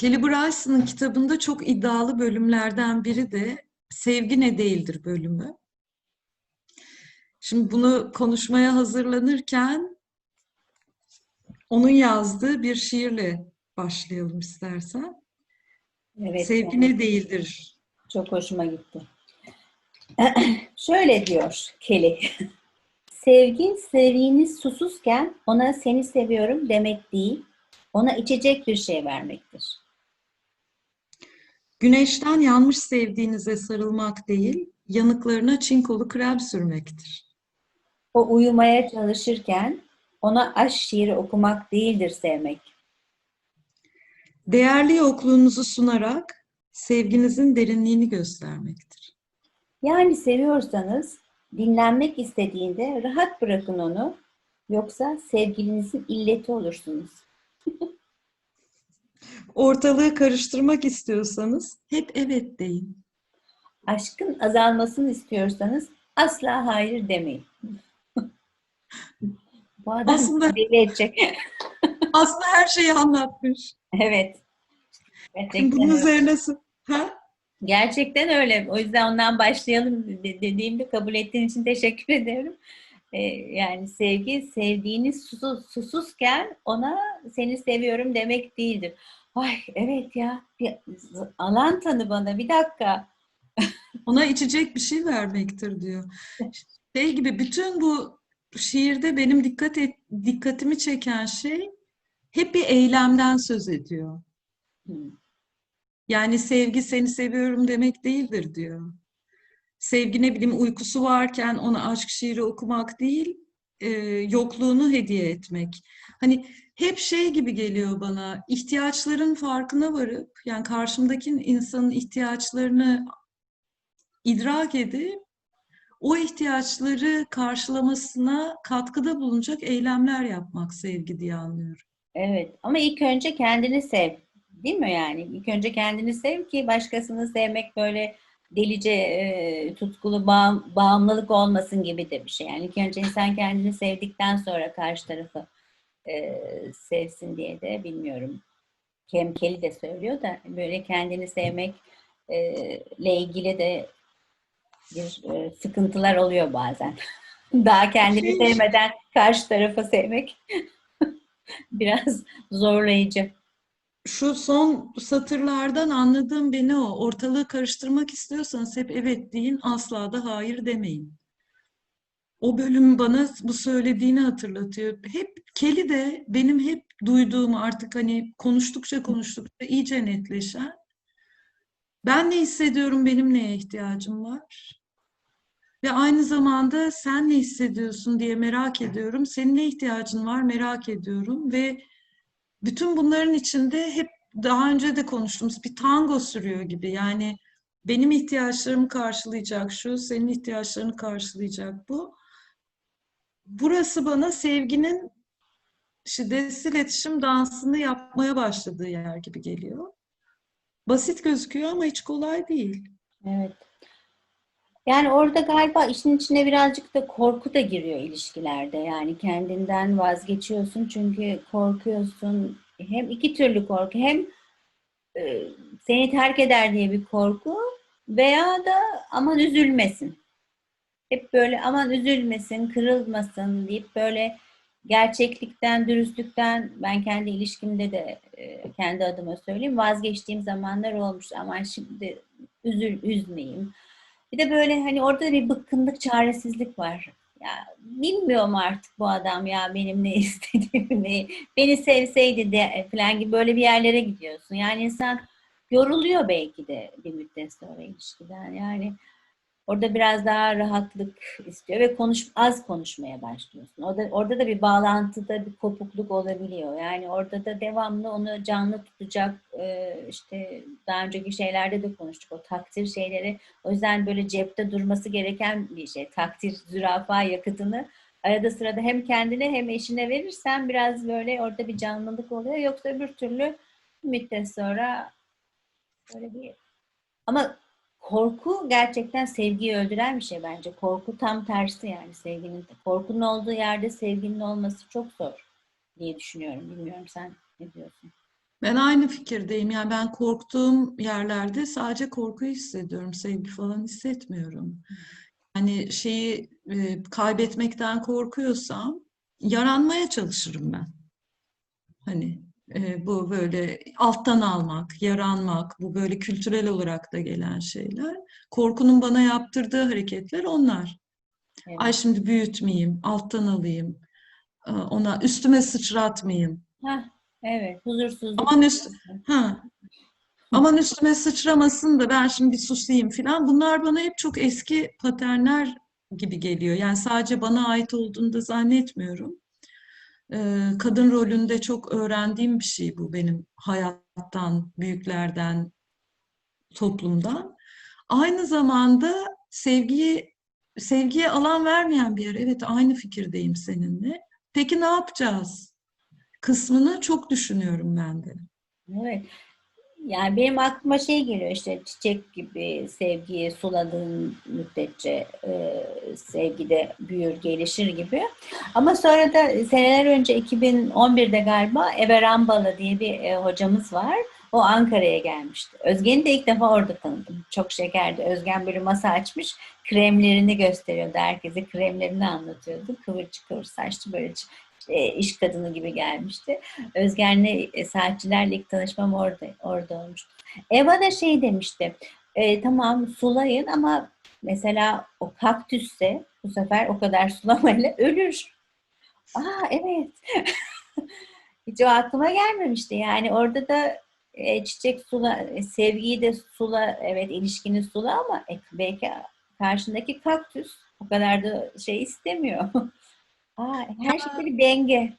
Kelly Bryson'ın kitabında çok iddialı bölümlerden biri de Sevgi Ne Değildir bölümü. Şimdi bunu konuşmaya hazırlanırken onun yazdığı bir şiirle başlayalım istersen. Evet, Sevgi yani ne değildir? çok hoşuma gitti. Şöyle diyor Kelly. Sevgi, sevdiğiniz susuzken ona seni seviyorum demek değil, ona içecek bir şey vermektir. Güneşten yanmış sevdiğinize sarılmak değil, yanıklarına çinkolu krem sürmektir. O uyumaya çalışırken ona aşk şiiri okumak değildir sevmek. Değerli yokluğunuzu sunarak sevginizin derinliğini göstermektir. Yani seviyorsanız dinlenmek istediğinde rahat bırakın onu, yoksa sevgilinizin illeti olursunuz. Ortalığı karıştırmak istiyorsanız hep evet deyin. Aşkın azalmasını istiyorsanız asla hayır demeyin. Bu adam Aslında- deli edecek. Aslında her şeyi anlatmış. evet. Gerçekten bunun öyle. üzerine ha? Gerçekten öyle. O yüzden ondan başlayalım de- dediğimde kabul ettiğin için teşekkür ederim. Ee, yani sevgi, sevdiğiniz susuz, susuzken ona seni seviyorum demek değildir. Ay evet ya, bir alan tanı bana bir dakika. Ona içecek bir şey vermektir diyor. Şey gibi bütün bu şiirde benim dikkat et, dikkatimi çeken şey hep bir eylemden söz ediyor. Yani sevgi seni seviyorum demek değildir diyor. Sevgi ne bileyim uykusu varken ona aşk şiiri okumak değil, e, yokluğunu hediye etmek. Hani hep şey gibi geliyor bana, ihtiyaçların farkına varıp, yani karşımdaki insanın ihtiyaçlarını idrak edip, o ihtiyaçları karşılamasına katkıda bulunacak eylemler yapmak sevgi diye anlıyorum. Evet ama ilk önce kendini sev. Değil mi yani? İlk önce kendini sev ki başkasını sevmek böyle delice, e, tutkulu bağım- bağımlılık olmasın gibi de bir şey. Yani ilk önce insan kendini sevdikten sonra karşı tarafı e, sevsin diye de bilmiyorum. Kem Kelly de söylüyor da böyle kendini sevmek e, ile ilgili de bir e, sıkıntılar oluyor bazen. Daha kendini Şey- sevmeden karşı tarafı sevmek biraz zorlayıcı. Şu son satırlardan anladığım beni o. Ortalığı karıştırmak istiyorsanız hep evet deyin, asla da hayır demeyin. O bölüm bana bu söylediğini hatırlatıyor. Hep Kelly de benim hep duyduğum artık hani konuştukça konuştukça iyice netleşen. Ben ne hissediyorum, benim neye ihtiyacım var? Ve aynı zamanda sen ne hissediyorsun diye merak ediyorum. Senin ne ihtiyacın var merak ediyorum ve bütün bunların içinde hep daha önce de konuştuğumuz bir tango sürüyor gibi. Yani benim ihtiyaçlarımı karşılayacak şu, senin ihtiyaçlarını karşılayacak bu. Burası bana sevginin şiddetsiz iletişim dansını yapmaya başladığı yer gibi geliyor. Basit gözüküyor ama hiç kolay değil. Evet. Yani orada galiba işin içine birazcık da korku da giriyor ilişkilerde. Yani kendinden vazgeçiyorsun çünkü korkuyorsun. Hem iki türlü korku. Hem e, seni terk eder diye bir korku veya da aman üzülmesin. Hep böyle aman üzülmesin, kırılmasın deyip böyle gerçeklikten, dürüstlükten ben kendi ilişkimde de e, kendi adıma söyleyeyim vazgeçtiğim zamanlar olmuş. Aman şimdi üzül, üzmeyeyim. Bir de böyle hani orada bir bıkkınlık, çaresizlik var. Ya bilmiyorum artık bu adam ya benim ne istediğimi, beni sevseydi de falan gibi böyle bir yerlere gidiyorsun. Yani insan yoruluyor belki de bir müddet sonra ilişkiden. Yani orada biraz daha rahatlık istiyor ve konuş az konuşmaya başlıyorsun. Orada orada da bir bağlantıda bir kopukluk olabiliyor. Yani orada da devamlı onu canlı tutacak e, işte daha önceki şeylerde de konuştuk o takdir şeyleri. O yüzden böyle cepte durması gereken bir şey. Takdir zürafa yakıtını arada sırada hem kendine hem eşine verirsen biraz böyle orada bir canlılık oluyor. Yoksa öbür türlü bir müddet sonra böyle bir ama korku gerçekten sevgiyi öldüren bir şey bence. Korku tam tersi yani sevginin. Korkunun olduğu yerde sevginin olması çok zor diye düşünüyorum. Bilmiyorum sen ne diyorsun? Ben aynı fikirdeyim. Yani ben korktuğum yerlerde sadece korkuyu hissediyorum. Sevgi falan hissetmiyorum. Hani şeyi e, kaybetmekten korkuyorsam yaranmaya çalışırım ben. Hani e, bu böyle alttan almak, yaranmak, bu böyle kültürel olarak da gelen şeyler. Korkunun bana yaptırdığı hareketler onlar. Evet. Ay şimdi büyütmeyeyim, alttan alayım, ona üstüme sıçratmayayım. Hah, evet, huzursuzluk. Aman üst, ha, aman üstüme sıçramasın da ben şimdi bir susayım filan. Bunlar bana hep çok eski paternler gibi geliyor. Yani sadece bana ait olduğunu da zannetmiyorum. Ee, kadın rolünde çok öğrendiğim bir şey bu benim hayattan, büyüklerden, toplumdan. Aynı zamanda sevgiyi sevgiye alan vermeyen bir yer. Evet, aynı fikirdeyim seninle. Peki ne yapacağız? Kısmını çok düşünüyorum ben de. Evet. Yani benim aklıma şey geliyor işte çiçek gibi sevgiyi suladığın müddetçe e, sevgi de büyür, gelişir gibi. Ama sonra da seneler önce 2011'de galiba Eve Rambalı diye bir e, hocamız var. O Ankara'ya gelmişti. Özgen'i de ilk defa orada tanıdım. Çok şekerdi. Özgen böyle masa açmış. Kremlerini gösteriyordu. Herkese kremlerini anlatıyordu. Kıvırcık kıvır saçlı böyle e, iş kadını gibi gelmişti. Özgen'le e, saatçilerle ilk tanışmam orada orada olmuştu. Eva da şey demişti. E, tamam sulayın ama mesela o kaktüsse bu sefer o kadar sulamayla ölür. Aa evet. Hiç o aklıma gelmemişti. Yani orada da e, çiçek sula, e, sevgiyi de sula, evet ilişkini sula ama e, belki karşındaki kaktüs o kadar da şey istemiyor. Aa, her şey bir denge.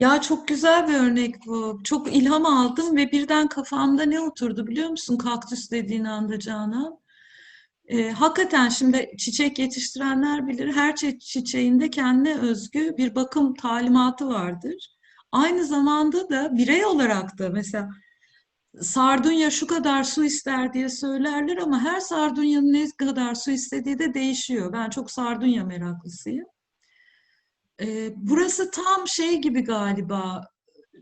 Ya çok güzel bir örnek bu. Çok ilham aldım ve birden kafamda ne oturdu biliyor musun? Kaktüs dediğin anda Canan. Ee, hakikaten şimdi çiçek yetiştirenler bilir. Her çi- çiçeğinde kendine özgü bir bakım talimatı vardır. Aynı zamanda da birey olarak da mesela sardunya şu kadar su ister diye söylerler ama her sardunyanın ne kadar su istediği de değişiyor. Ben çok sardunya meraklısıyım. Ee, burası tam şey gibi galiba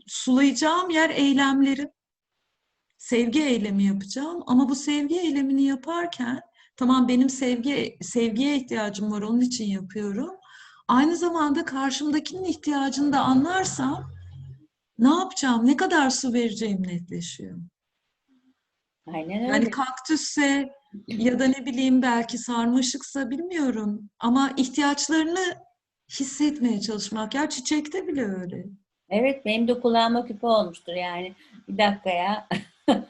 sulayacağım yer eylemlerim. Sevgi eylemi yapacağım ama bu sevgi eylemini yaparken tamam benim sevgi sevgiye ihtiyacım var onun için yapıyorum. Aynı zamanda karşımdakinin ihtiyacını da anlarsam ne yapacağım, ne kadar su vereceğim netleşiyor. Aynen öyle. Yani kaktüsse ya da ne bileyim belki sarmaşıksa bilmiyorum ama ihtiyaçlarını hissetmeye çalışmak. Ya çiçekte bile öyle. Evet benim de kulağıma küpe olmuştur yani. Bir dakika ya.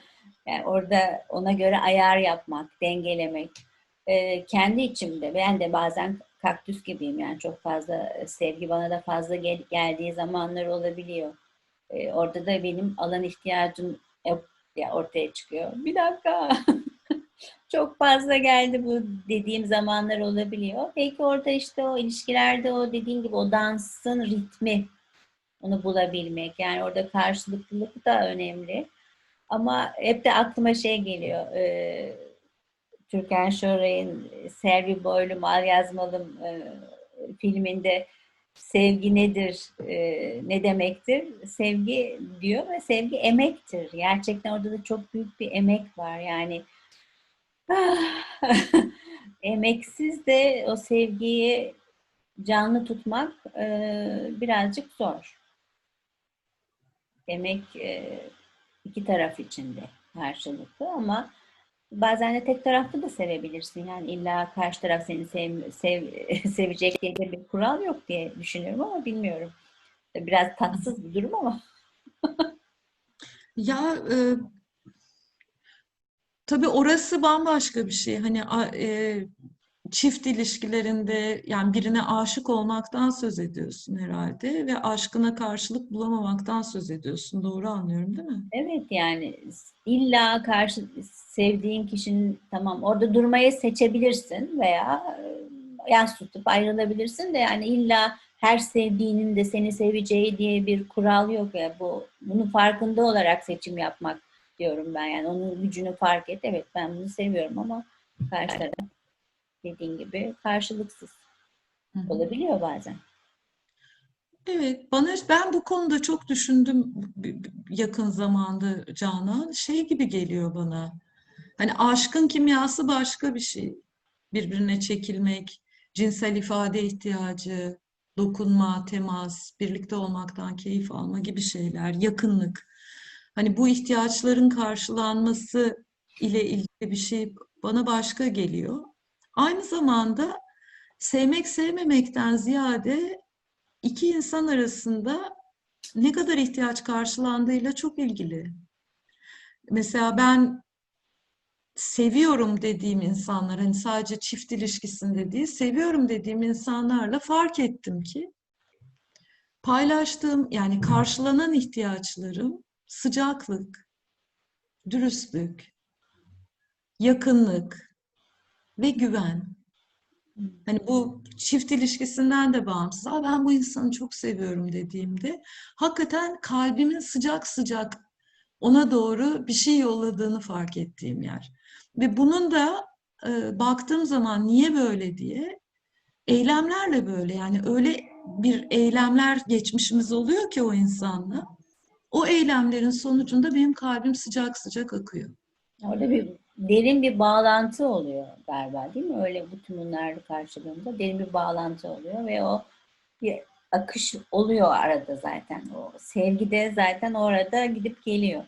Yani orada ona göre ayar yapmak, dengelemek. Ee, kendi içimde ben de bazen kaktüs gibiyim yani çok fazla sevgi bana da fazla gel- geldiği zamanlar olabiliyor. Ee, orada da benim alan ihtiyacım e- ya ortaya çıkıyor. Bir dakika. çok fazla geldi bu dediğim zamanlar olabiliyor. Belki orada işte o ilişkilerde o dediğim gibi o dansın ritmi onu bulabilmek. Yani orada karşılıklılık da önemli. Ama hep de aklıma şey geliyor. E, Türkan Şoray'ın Selvi Boylum Al Yazmalım e, filminde sevgi nedir, e, ne demektir? Sevgi diyor ve sevgi emektir. Gerçekten orada da çok büyük bir emek var. Yani emeksiz de o sevgiyi canlı tutmak e, birazcık zor. Emek e, iki taraf için de karşılıklı ama bazen de tek taraflı da sevebilirsin. Yani illa karşı taraf seni sev, sev, sevecek diye de bir kural yok diye düşünüyorum ama bilmiyorum. Biraz tatsız bir durum ama. Ya e, tabii orası bambaşka bir şey. Hani e, çift ilişkilerinde yani birine aşık olmaktan söz ediyorsun herhalde ve aşkına karşılık bulamamaktan söz ediyorsun. Doğru anlıyorum değil mi? Evet yani illa karşı sevdiğin kişinin tamam orada durmayı seçebilirsin veya e, yas tutup ayrılabilirsin de yani illa her sevdiğinin de seni seveceği diye bir kural yok ya bu bunun farkında olarak seçim yapmak diyorum ben yani onun gücünü fark et evet ben bunu seviyorum ama karşı taraf dediğin gibi karşılıksız olabiliyor bazen. Evet, bana ben bu konuda çok düşündüm yakın zamanda Canan. Şey gibi geliyor bana. Hani aşkın kimyası başka bir şey. Birbirine çekilmek, cinsel ifade ihtiyacı, dokunma, temas, birlikte olmaktan keyif alma gibi şeyler, yakınlık. Hani bu ihtiyaçların karşılanması ile ilgili bir şey bana başka geliyor. Aynı zamanda sevmek sevmemekten ziyade iki insan arasında ne kadar ihtiyaç karşılandığıyla çok ilgili. Mesela ben seviyorum dediğim insanlar, hani sadece çift ilişkisinde değil, seviyorum dediğim insanlarla fark ettim ki paylaştığım yani karşılanan ihtiyaçlarım sıcaklık, dürüstlük, yakınlık ve güven. Hani bu çift ilişkisinden de bağımsız. Aa, ben bu insanı çok seviyorum dediğimde hakikaten kalbimin sıcak sıcak ona doğru bir şey yolladığını fark ettiğim yer. Ve bunun da e, baktığım zaman niye böyle diye eylemlerle böyle yani öyle bir eylemler geçmişimiz oluyor ki o insanla. O eylemlerin sonucunda benim kalbim sıcak sıcak akıyor. Orada bir derin bir bağlantı oluyor galiba değil mi? Öyle bütün bunlar karşılığında derin bir bağlantı oluyor ve o bir akış oluyor arada zaten. O sevgi de zaten orada gidip geliyor.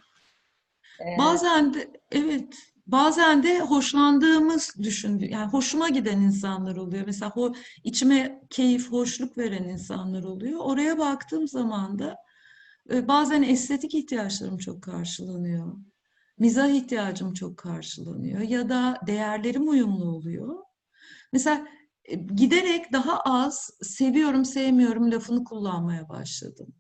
Ee, Bazen de evet, bazen de hoşlandığımız düşündüğü, yani hoşuma giden insanlar oluyor. Mesela o içime keyif, hoşluk veren insanlar oluyor. Oraya baktığım zaman da bazen estetik ihtiyaçlarım çok karşılanıyor. Mizah ihtiyacım çok karşılanıyor ya da değerlerim uyumlu oluyor. Mesela e, giderek daha az seviyorum, sevmiyorum lafını kullanmaya başladım.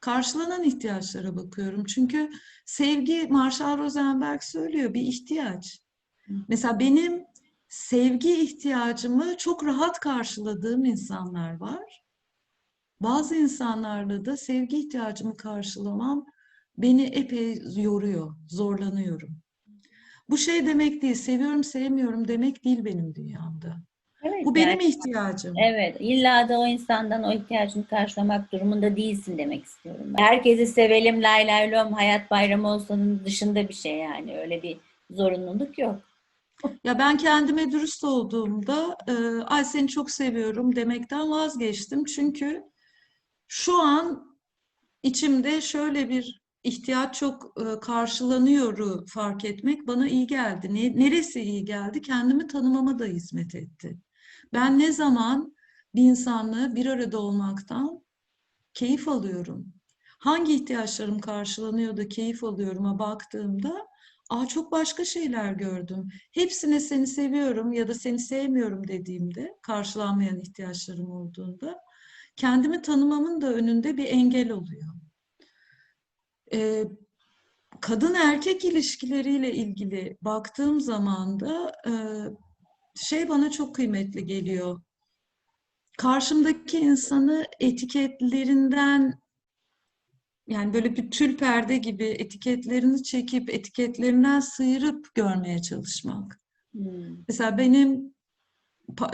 Karşılanan ihtiyaçlara bakıyorum. Çünkü sevgi, Marshall Rosenberg söylüyor, bir ihtiyaç. Mesela benim sevgi ihtiyacımı çok rahat karşıladığım insanlar var. Bazı insanlarla da sevgi ihtiyacımı karşılamam beni epey yoruyor, zorlanıyorum. Bu şey demek değil, seviyorum sevmiyorum demek değil benim dünyamda. evet Bu benim yani ihtiyacım. evet illa da o insandan o ihtiyacını karşılamak durumunda değilsin demek istiyorum. ben. Herkesi sevelim lay lay lom hayat bayramı olsanın dışında bir şey yani öyle bir zorunluluk yok. Ya ben kendime dürüst olduğumda ay seni çok seviyorum demekten vazgeçtim. Çünkü şu an içimde şöyle bir ihtiyaç çok e, karşılanıyoru fark etmek bana iyi geldi. Ne, neresi iyi geldi? Kendimi tanımama da hizmet etti. Ben ne zaman bir insanla bir arada olmaktan keyif alıyorum? Hangi ihtiyaçlarım karşılanıyor da keyif alıyorum'a baktığımda Aa, çok başka şeyler gördüm. Hepsine seni seviyorum ya da seni sevmiyorum dediğimde, karşılanmayan ihtiyaçlarım olduğunda, kendimi tanımamın da önünde bir engel oluyor. Ee, kadın erkek ilişkileriyle ilgili baktığım zaman da e, şey bana çok kıymetli geliyor. Karşımdaki insanı etiketlerinden yani böyle bir tül perde gibi etiketlerini çekip etiketlerinden sıyırıp görmeye çalışmak. Hmm. Mesela benim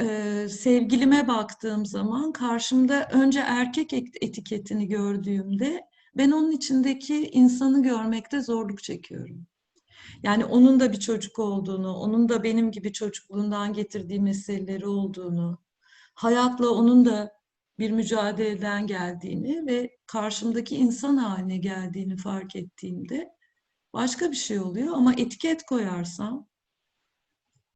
e, sevgilime baktığım zaman karşımda önce erkek et- etiketini gördüğümde ben onun içindeki insanı görmekte zorluk çekiyorum. Yani onun da bir çocuk olduğunu, onun da benim gibi çocukluğundan getirdiği meseleleri olduğunu, hayatla onun da bir mücadeleden geldiğini ve karşımdaki insan haline geldiğini fark ettiğimde başka bir şey oluyor. Ama etiket koyarsam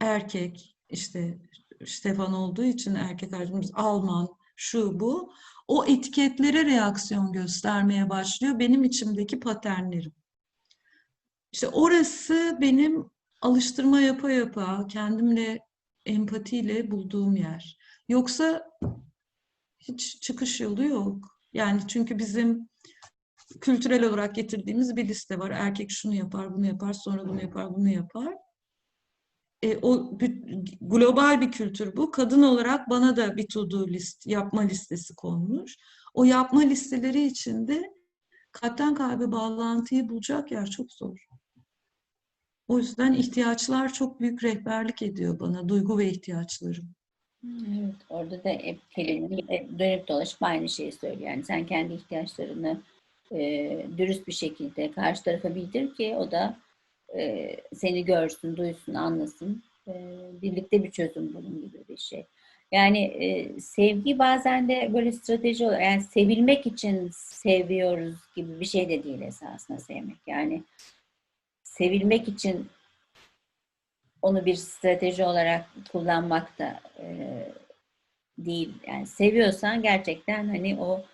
erkek, işte Stefan olduğu için erkek arkadaşımız Alman, şu bu. O etiketlere reaksiyon göstermeye başlıyor benim içimdeki paternlerim. İşte orası benim alıştırma yapa yapa kendimle empatiyle bulduğum yer. Yoksa hiç çıkış yolu yok. Yani çünkü bizim kültürel olarak getirdiğimiz bir liste var. Erkek şunu yapar, bunu yapar, sonra bunu yapar, bunu yapar. E, o global bir kültür bu. Kadın olarak bana da bir to-do list, yapma listesi konmuş. O yapma listeleri içinde kalpten kalbe bağlantıyı bulacak yer çok zor. O yüzden ihtiyaçlar çok büyük rehberlik ediyor bana, duygu ve ihtiyaçlarım. Evet, orada da hep kelimenin hep dönüp dolaşıp aynı şeyi söylüyor. Yani sen kendi ihtiyaçlarını e, dürüst bir şekilde karşı tarafa bildir ki o da e, seni görsün, duysun, anlasın. E, birlikte bir çözüm bulun gibi bir şey. Yani e, sevgi bazen de böyle strateji olarak, yani sevilmek için seviyoruz gibi bir şey de değil esasında sevmek. Yani sevilmek için onu bir strateji olarak kullanmak da e, değil. Yani seviyorsan gerçekten hani o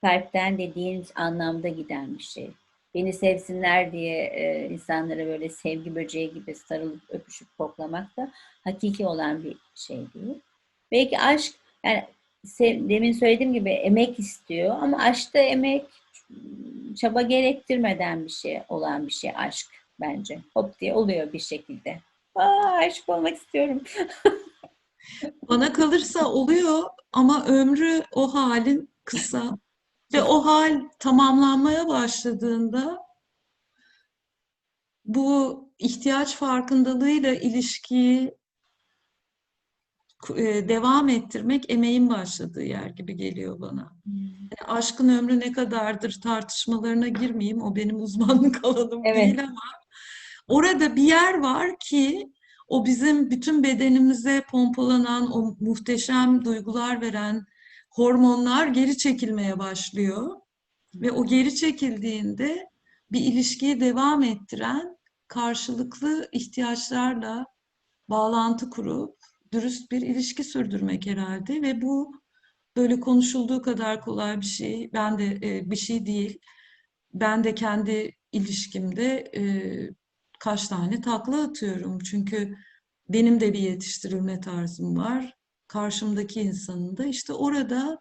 kalpten dediğin anlamda giden bir şey. Beni sevsinler diye e, insanlara böyle sevgi böceği gibi sarılıp öpüşüp koklamak da hakiki olan bir şey değil. Belki aşk yani sev- demin söylediğim gibi emek istiyor ama aşkta emek çaba gerektirmeden bir şey olan bir şey aşk bence. Hop diye oluyor bir şekilde. Aa, aşık olmak istiyorum. Bana kalırsa oluyor ama ömrü o halin kısa. Ve o hal tamamlanmaya başladığında bu ihtiyaç farkındalığıyla ilişkiyi e, devam ettirmek emeğin başladığı yer gibi geliyor bana. Yani aşkın ömrü ne kadardır tartışmalarına girmeyeyim. O benim uzmanlık alanım Evet. değil ama orada bir yer var ki o bizim bütün bedenimize pompalanan, o muhteşem duygular veren hormonlar geri çekilmeye başlıyor. Ve o geri çekildiğinde bir ilişkiyi devam ettiren karşılıklı ihtiyaçlarla bağlantı kurup dürüst bir ilişki sürdürmek herhalde ve bu böyle konuşulduğu kadar kolay bir şey. Ben de e, bir şey değil. Ben de kendi ilişkimde e, kaç tane takla atıyorum. Çünkü benim de bir yetiştirilme tarzım var. Karşımdaki insanın da. işte orada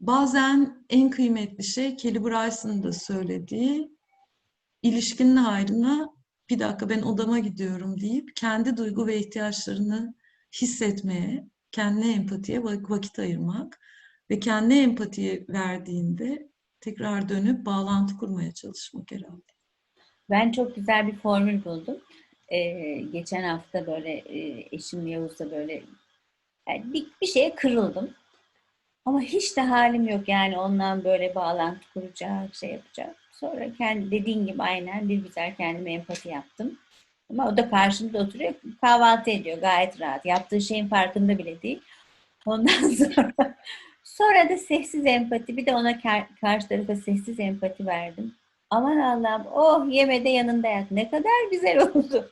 bazen en kıymetli şey Kelly Bryce'ın da söylediği ilişkinin hayrına bir dakika ben odama gidiyorum deyip kendi duygu ve ihtiyaçlarını hissetmeye, kendine empatiye vak- vakit ayırmak ve kendine empatiyi verdiğinde tekrar dönüp bağlantı kurmaya çalışmak herhalde. Ben çok güzel bir formül buldum. Ee, geçen hafta böyle e, eşim Yavuz'la böyle yani bir, bir şeye kırıldım. Ama hiç de halim yok yani ondan böyle bağlantı kuracak, şey yapacak. Sonra kendi dediğin gibi aynen bir güzel kendime empati yaptım. Ama o da karşımda oturuyor, kahvaltı ediyor gayet rahat. Yaptığı şeyin farkında bile değil. Ondan sonra sonra da sessiz empati, bir de ona kar- karşı tarafa sessiz empati verdim. Aman Allah'ım, oh yemede yanında yat. Ne kadar güzel oldu.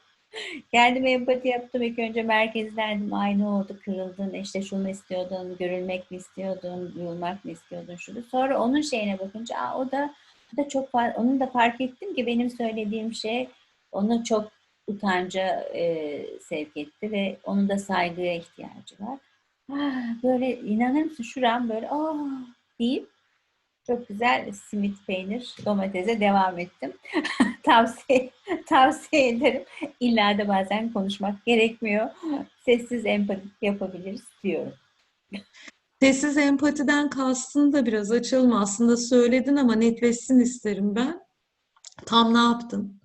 Kendime empati yaptım. İlk önce merkezlendim. Aynı oldu, kırıldın. İşte şunu istiyordun, görülmek mi istiyordun, duyulmak mı istiyordun şunu. Sonra onun şeyine bakınca, aa, o da o da çok onun da fark ettim ki benim söylediğim şey onu çok utanca e, sevk etti ve onun da saygıya ihtiyacı var. Ah, böyle inanır mısın şuram böyle aa deyip çok güzel simit peynir domatese devam ettim. tavsiye tavsiye ederim. İlla da bazen konuşmak gerekmiyor. Sessiz empati yapabiliriz diyorum. Sessiz empatiden kastın da biraz açalım. Aslında söyledin ama netleşsin isterim ben. Tam ne yaptın?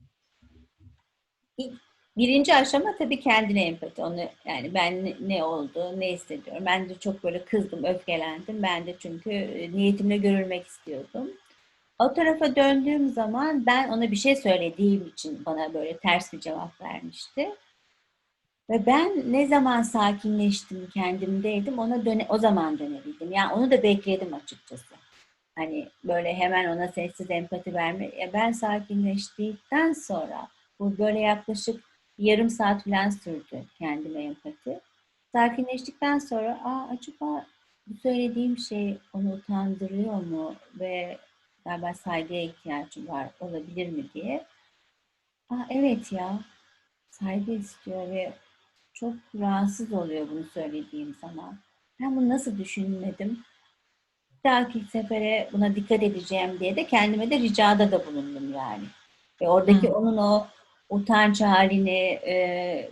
Birinci aşama tabii kendine empati. Onu yani ben ne, oldu, ne hissediyorum. Ben de çok böyle kızdım, öfkelendim. Ben de çünkü e, niyetimle görülmek istiyordum. O tarafa döndüğüm zaman ben ona bir şey söylediğim için bana böyle ters bir cevap vermişti. Ve ben ne zaman sakinleştim, kendimdeydim, ona döne, o zaman dönebildim. Yani onu da bekledim açıkçası. Hani böyle hemen ona sessiz empati verme. Ya ben sakinleştikten sonra bu böyle yaklaşık yarım saat falan sürdü kendime empati. Sakinleştikten sonra Aa, acaba bu söylediğim şey onu utandırıyor mu ve galiba saygıya ihtiyacı var olabilir mi diye. Aa, evet ya saygı istiyor ve çok rahatsız oluyor bunu söylediğim zaman. Ben bunu nasıl düşünmedim? Bir dahaki sefere buna dikkat edeceğim diye de kendime de ricada da bulundum yani. Ve oradaki Hı. onun o utanç halini e,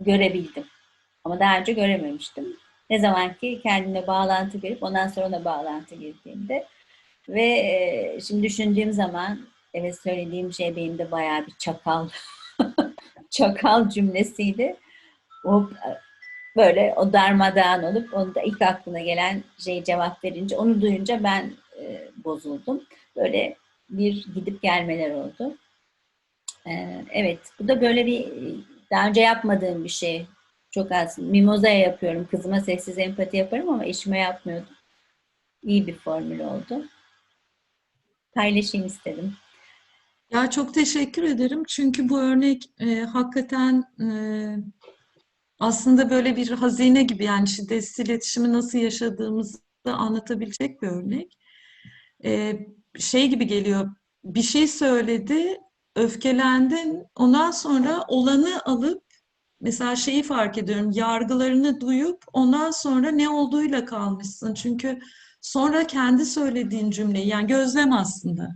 görebildim. Ama daha önce görememiştim. Ne zaman ki kendime bağlantı verip ondan sonra ona bağlantı girdiğimde ve e, şimdi düşündüğüm zaman evet söylediğim şey benim de bayağı bir çakal çakal cümlesiydi. O böyle o darmadağın olup onu da ilk aklına gelen şey cevap verince onu duyunca ben e, bozuldum. Böyle bir gidip gelmeler oldu. E, evet bu da böyle bir daha önce yapmadığım bir şey. Çok az. Mimoza'ya yapıyorum. Kızıma sessiz empati yaparım ama eşime yapmıyordum. İyi bir formül oldu. Paylaşayım istedim. Ya çok teşekkür ederim. Çünkü bu örnek e, hakikaten e, aslında böyle bir hazine gibi yani şiddetsiz iletişimi nasıl yaşadığımızı anlatabilecek bir örnek. E, şey gibi geliyor. Bir şey söyledi, öfkelendin. Ondan sonra olanı alıp mesela şeyi fark ediyorum. Yargılarını duyup ondan sonra ne olduğuyla kalmışsın. Çünkü sonra kendi söylediğin cümleyi yani gözlem aslında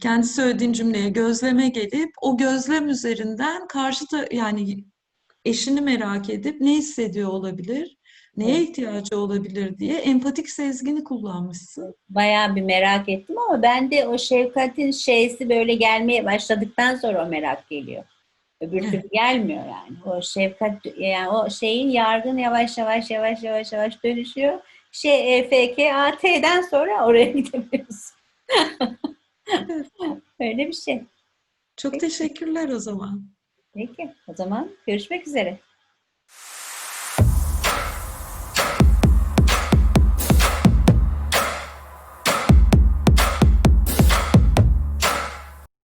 kendi söylediğin cümleye gözleme gelip o gözlem üzerinden karşı ta- yani eşini merak edip ne hissediyor olabilir, neye ihtiyacı olabilir diye empatik sezgini kullanmışsın. Bayağı bir merak ettim ama ben de o şefkatin şeysi böyle gelmeye başladıktan sonra o merak geliyor. Öbür Evet. türlü gelmiyor yani. O şefkat yani o şeyin yargın yavaş yavaş yavaş yavaş yavaş dönüşüyor. Şey E, F, K, A, T'den sonra oraya gidemiyorsun. Öyle bir şey. Çok teşekkürler o zaman. Peki o zaman görüşmek üzere.